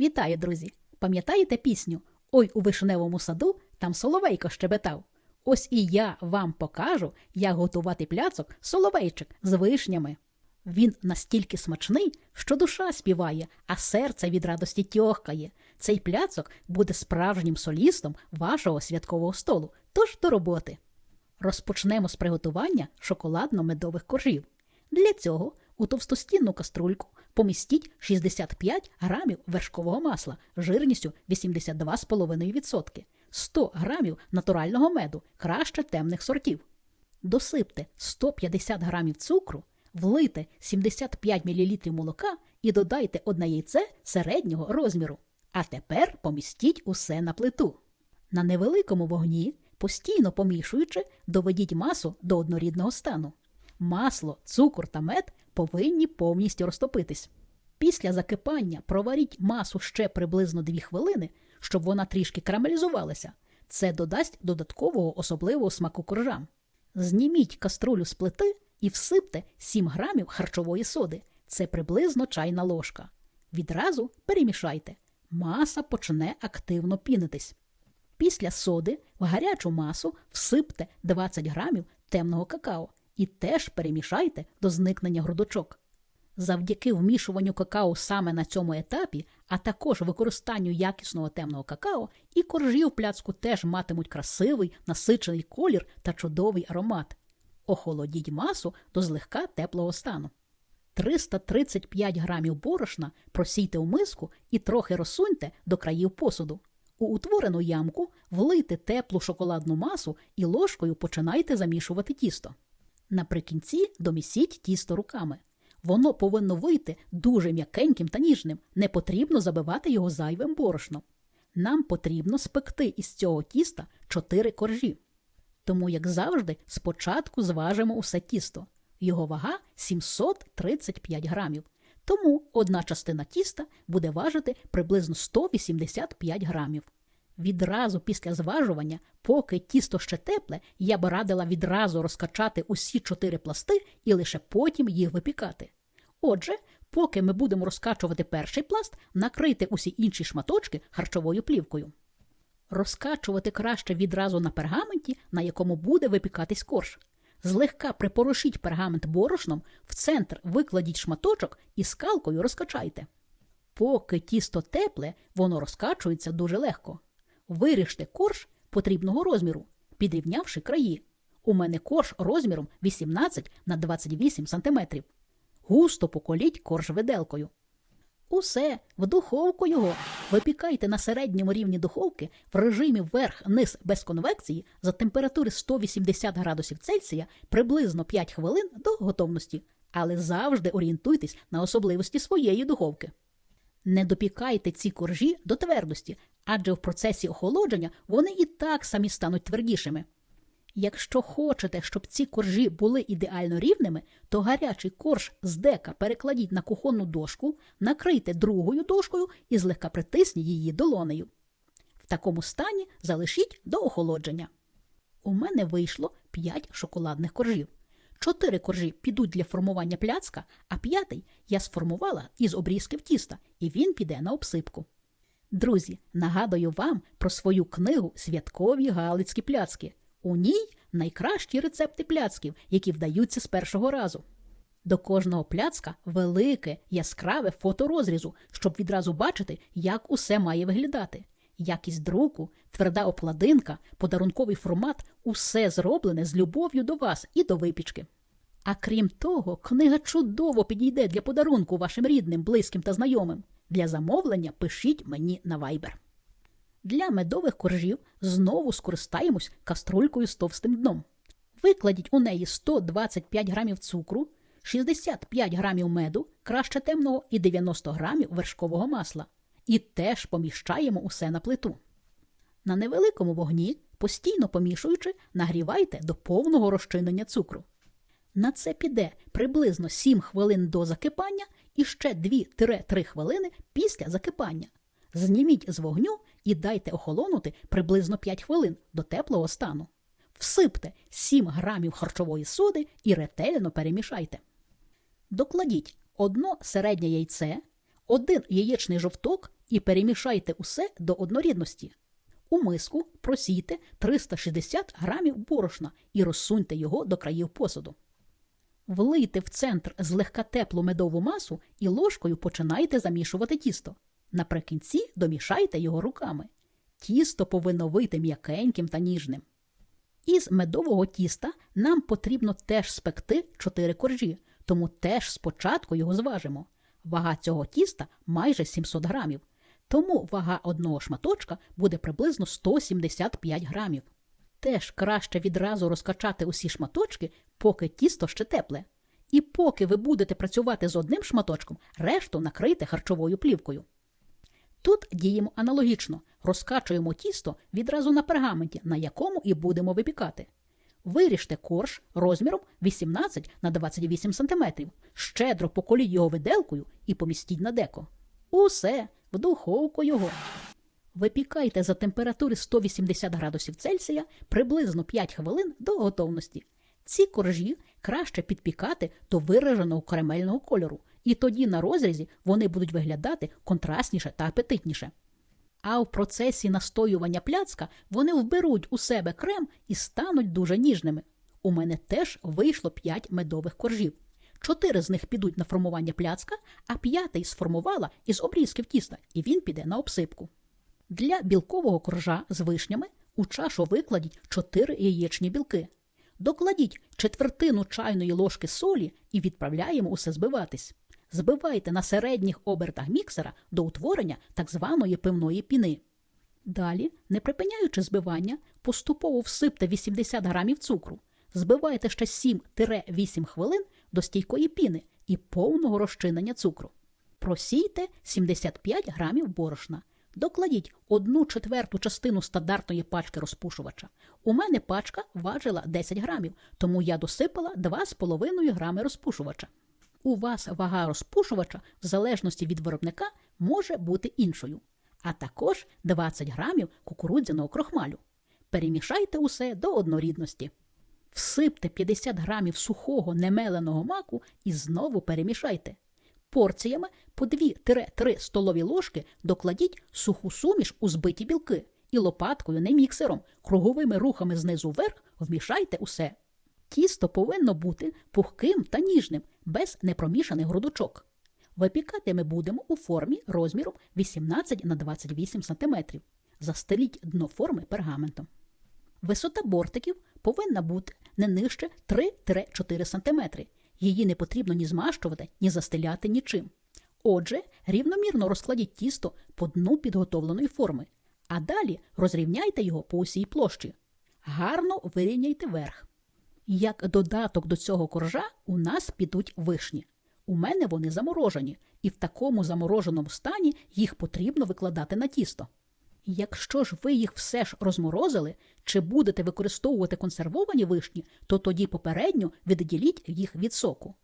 Вітаю, друзі! Пам'ятаєте пісню Ой у вишневому саду там соловейко щебетав. Ось і я вам покажу, як готувати пляцок соловейчик з вишнями. Він настільки смачний, що душа співає, а серце від радості тьохкає. Цей пляцок буде справжнім солістом вашого святкового столу. Тож до роботи. Розпочнемо з приготування шоколадно-медових коржів. Для цього у товстостінну каструльку помістіть 65 грамів вершкового масла жирністю 82,5%, 100 грамів натурального меду, краще темних сортів. Досипте 150 грамів цукру, влийте 75 мл молока і додайте одне яйце середнього розміру. А тепер помістіть усе на плиту. На невеликому вогні, постійно помішуючи, доведіть масу до однорідного стану. Масло, цукор та мед повинні повністю розтопитись. Після закипання проваріть масу ще приблизно 2 хвилини, щоб вона трішки карамелізувалася. Це додасть додаткового особливого смаку коржам. Зніміть каструлю з плити і всипте 7 грамів харчової соди. Це приблизно чайна ложка. Відразу перемішайте. Маса почне активно пінитись. Після соди в гарячу масу всипте 20 грамів темного какао і теж перемішайте до зникнення грудочок. Завдяки вмішуванню какао саме на цьому етапі, а також використанню якісного темного какао, і коржі в пляцку теж матимуть красивий насичений колір та чудовий аромат. Охолодіть масу до злегка теплого стану. 335 грамів борошна просійте у миску і трохи розсуньте до країв посуду. У утворену ямку влийте теплу шоколадну масу і ложкою починайте замішувати тісто. Наприкінці домісіть тісто руками. Воно повинно вийти дуже м'якеньким та ніжним, не потрібно забивати його зайвим борошном. Нам потрібно спекти із цього тіста 4 коржі. Тому, як завжди, спочатку зважимо усе тісто. Його вага 735 грамів. Тому одна частина тіста буде важити приблизно 185 грамів. Відразу після зважування, поки тісто ще тепле, я б радила відразу розкачати усі чотири пласти і лише потім їх випікати. Отже, поки ми будемо розкачувати перший пласт, накрийте усі інші шматочки харчовою плівкою. Розкачувати краще відразу на пергаменті, на якому буде випікатись корж. Злегка припорошіть пергамент борошном, в центр викладіть шматочок і скалкою розкачайте. Поки тісто тепле, воно розкачується дуже легко. Виріжте корж потрібного розміру, підрівнявши краї. У мене корж розміром 18 на 28 см. Густо поколіть корж виделкою. Усе, в духовку його. Випікайте на середньому рівні духовки в режимі верх-низ без конвекції за температури 180 градусів Цельсія приблизно 5 хвилин до готовності, але завжди орієнтуйтесь на особливості своєї духовки. Не допікайте ці коржі до твердості, адже в процесі охолодження вони і так самі стануть твердішими. Якщо хочете, щоб ці коржі були ідеально рівними, то гарячий корж з дека перекладіть на кухонну дошку, накрийте другою дошкою і злегка притисніть її долонею. В такому стані залишіть до охолодження. У мене вийшло 5 шоколадних коржів. Чотири коржі підуть для формування пляцка, а п'ятий я сформувала із обрізків тіста, і він піде на обсипку. Друзі, нагадую вам про свою книгу Святкові Галицькі пляцки. У ній найкращі рецепти пляцків, які вдаються з першого разу. До кожного пляцка велике, яскраве фото розрізу, щоб відразу бачити, як усе має виглядати. Якість друку, тверда обкладинка, подарунковий формат усе зроблене з любов'ю до вас і до випічки. А крім того, книга чудово підійде для подарунку вашим рідним, близьким та знайомим. Для замовлення пишіть мені на Viber. Для медових коржів знову скористаємось каструлькою з товстим дном. Викладіть у неї 125 грамів цукру, 65 грамів меду, краще темного і 90 грамів вершкового масла. І теж поміщаємо усе на плиту. На невеликому вогні, постійно помішуючи, нагрівайте до повного розчинення цукру. На це піде приблизно 7 хвилин до закипання і ще 2-3 хвилини після закипання. Зніміть з вогню і дайте охолонути приблизно 5 хвилин до теплого стану. Всипте 7 грамів харчової соди і ретельно перемішайте. Докладіть одно середнє яйце, один яєчний жовток і перемішайте усе до однорідності. У миску просійте 360 грамів борошна і розсуньте його до країв посуду. Влийте в центр злегка теплу медову масу і ложкою починайте замішувати тісто. Наприкінці домішайте його руками. Тісто повинно вийти м'якеньким та ніжним. Із медового тіста нам потрібно теж спекти 4 коржі, тому теж спочатку його зважимо. Вага цього тіста майже 700 грамів, тому вага одного шматочка буде приблизно 175 грамів. Теж краще відразу розкачати усі шматочки, поки тісто ще тепле. І поки ви будете працювати з одним шматочком, решту накрийте харчовою плівкою. Тут діємо аналогічно, розкачуємо тісто відразу на пергаменті, на якому і будемо випікати. Виріжте корж розміром 18 на 28 см, щедро поколіть його виделкою і помістіть на деко. Усе в духовку його. Випікайте за температури 180 градусів Цельсія приблизно 5 хвилин до готовності. Ці коржі краще підпікати до вираженого карамельного кольору, і тоді на розрізі вони будуть виглядати контрастніше та апетитніше. А в процесі настоювання пляцка вони вберуть у себе крем і стануть дуже ніжними. У мене теж вийшло 5 медових коржів. Чотири з них підуть на формування пляцка, а п'ятий сформувала із обрізків тіста, і він піде на обсипку. Для білкового коржа з вишнями у чашу викладіть 4 яєчні білки. Докладіть четвертину чайної ложки солі і відправляємо усе збиватись. Збивайте на середніх обертах міксера до утворення так званої пивної піни. Далі, не припиняючи збивання, поступово всипте 80 грамів цукру. Збивайте ще 7-8 хвилин до стійкої піни і повного розчинення цукру. Просійте 75 грамів борошна. Докладіть одну четверту частину стандартної пачки розпушувача. У мене пачка важила 10 грамів, тому я досипала 2,5 грами розпушувача. У вас вага розпушувача, в залежності від виробника, може бути іншою, а також 20 грамів кукурудзяного крохмалю. Перемішайте усе до однорідності. Всипте 50 грамів сухого немеленого маку і знову перемішайте. Порціями по 2-3 столові ложки докладіть суху суміш у збиті білки і лопаткою, не міксером, круговими рухами знизу вверх вмішайте усе. Тісто повинно бути пухким та ніжним, без непромішаних грудочок. Випікати ми будемо у формі розміром 18 на 28 см. Застеліть дно форми пергаментом. Висота бортиків повинна бути не нижче 3-4 см. Її не потрібно ні змащувати, ні застеляти нічим. Отже, рівномірно розкладіть тісто по дну підготовленої форми, а далі розрівняйте його по усій площі. Гарно вирівняйте верх. Як додаток до цього коржа у нас підуть вишні. У мене вони заморожені, і в такому замороженому стані їх потрібно викладати на тісто. Якщо ж ви їх все ж розморозили, чи будете використовувати консервовані вишні, то тоді попередньо відділіть їх від соку.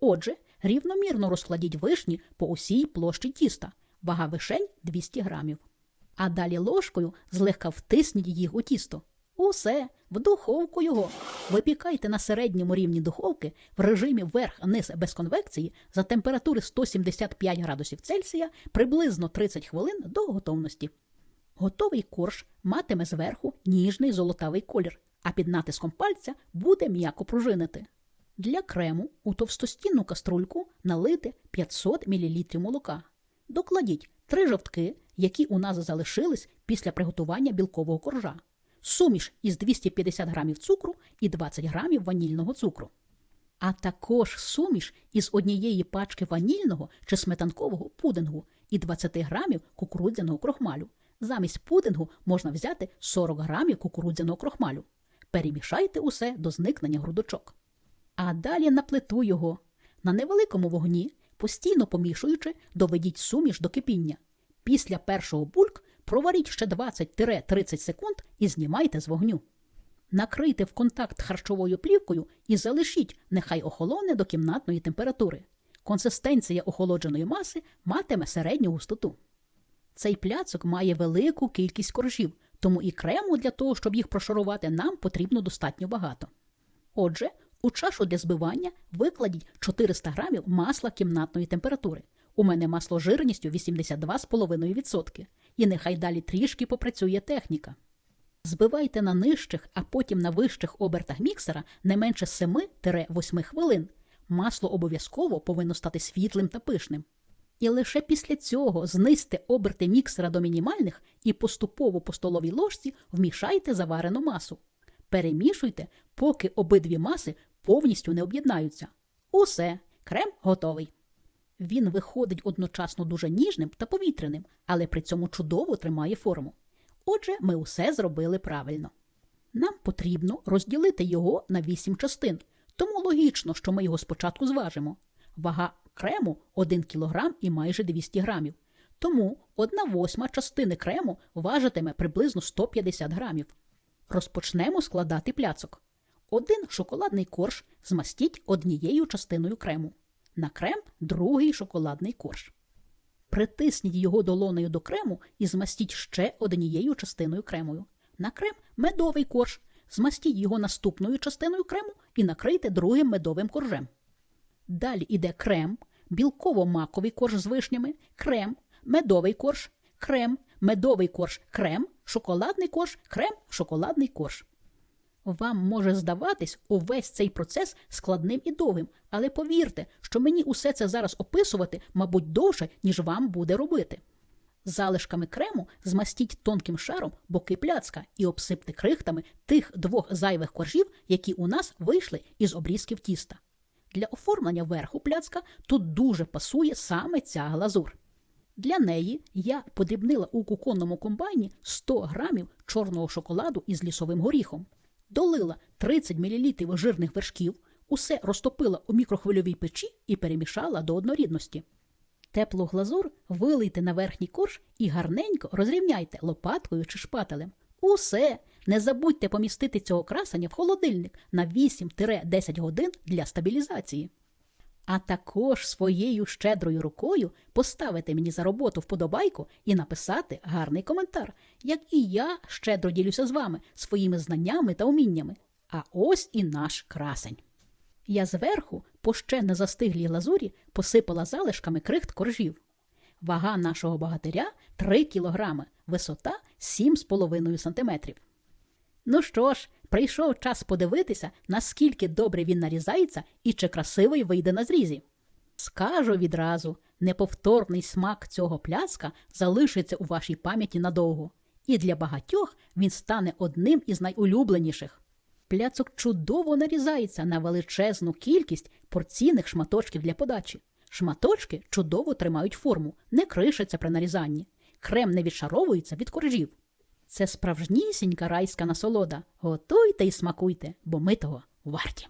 Отже, рівномірно розкладіть вишні по усій площі тіста, вага вишень 200 грамів. А далі ложкою злегка втисніть їх у тісто. Усе, в духовку його. Випікайте на середньому рівні духовки в режимі верх-низ без конвекції за температури 175 градусів Цельсія приблизно 30 хвилин до готовності. Готовий корж матиме зверху ніжний золотавий колір, а під натиском пальця буде м'яко пружинити. Для крему у товстостінну каструльку налити 500 мл молока. Докладіть три жовтки, які у нас залишились після приготування білкового коржа, суміш із 250 грамів цукру і 20 грамів ванільного цукру. А також суміш із однієї пачки ванільного чи сметанкового пудингу і 20 грамів кукурудзяного крохмалю. Замість пудингу можна взяти 40 грамів кукурудзяного крохмалю. Перемішайте усе до зникнення грудочок. А далі на плиту його. На невеликому вогні, постійно помішуючи, доведіть суміш до кипіння. Після першого бульк проваріть ще 20-30 секунд і знімайте з вогню. Накрийте в контакт харчовою плівкою і залишіть, нехай охолоне до кімнатної температури. Консистенція охолодженої маси матиме середню густоту. Цей пляцок має велику кількість коржів, тому і крему для того, щоб їх прошарувати, нам потрібно достатньо багато. Отже, у чашу для збивання викладіть 400 грамів масла кімнатної температури. У мене масло жирністю 82,5%. І нехай далі трішки попрацює техніка. Збивайте на нижчих, а потім на вищих обертах міксера не менше 7-8 хвилин. Масло обов'язково повинно стати світлим та пишним. І лише після цього знизьте оберти міксера до мінімальних і поступово по столовій ложці вмішайте заварену масу. Перемішуйте, поки обидві маси повністю не об'єднаються. Усе, крем готовий. Він виходить одночасно дуже ніжним та повітряним, але при цьому чудово тримає форму. Отже, ми усе зробили правильно. Нам потрібно розділити його на 8 частин, тому логічно, що ми його спочатку зважимо. Вага крему 1 кг і майже 200 грамів. Тому 1 восьма частини крему важитиме приблизно 150 грамів. Розпочнемо складати пляцок. Один шоколадний корж змастіть однією частиною крему. На крем другий шоколадний корж. Притисніть його долонею до крему і змастіть ще однією частиною кремою. На крем медовий корж. Змастіть його наступною частиною крему і накрийте другим медовим коржем. Далі йде крем, білково-маковий корж з вишнями, крем, медовий корж, крем, медовий корж, крем, шоколадний корж, крем, шоколадний корж. Вам може здаватись увесь цей процес складним і довгим, але повірте, що мені усе це зараз описувати, мабуть, довше, ніж вам буде робити. Залишками крему змастіть тонким шаром боки пляцка і обсипте крихтами тих двох зайвих коржів, які у нас вийшли із обрізків тіста. Для оформлення верху пляцка тут дуже пасує саме ця глазур. Для неї я подрібнила у куконному комбайні 100 грамів чорного шоколаду із лісовим горіхом, долила 30 мл жирних вершків, усе розтопила у мікрохвильовій печі і перемішала до однорідності. Теплу глазур вилийте на верхній корж і гарненько розрівняйте лопаткою чи шпателем. Усе! Не забудьте помістити цього красення в холодильник на 8-10 годин для стабілізації. А також своєю щедрою рукою поставити мені за роботу вподобайку і написати гарний коментар, як і я щедро ділюся з вами своїми знаннями та уміннями. А ось і наш красень. Я зверху, по ще не застиглій лазурі, посипала залишками крихт коржів. Вага нашого богатиря 3 кілограми, висота 7,5 сантиметрів. Ну що ж, прийшов час подивитися, наскільки добре він нарізається і чи красивий вийде на зрізі. Скажу відразу, неповторний смак цього пляска залишиться у вашій пам'яті надовго, і для багатьох він стане одним із найулюбленіших. Пляцок чудово нарізається на величезну кількість порційних шматочків для подачі. Шматочки чудово тримають форму, не кришаться при нарізанні. Крем не відшаровується від коржів. Це справжнісінька райська насолода. Готуйте і смакуйте, бо ми того варті.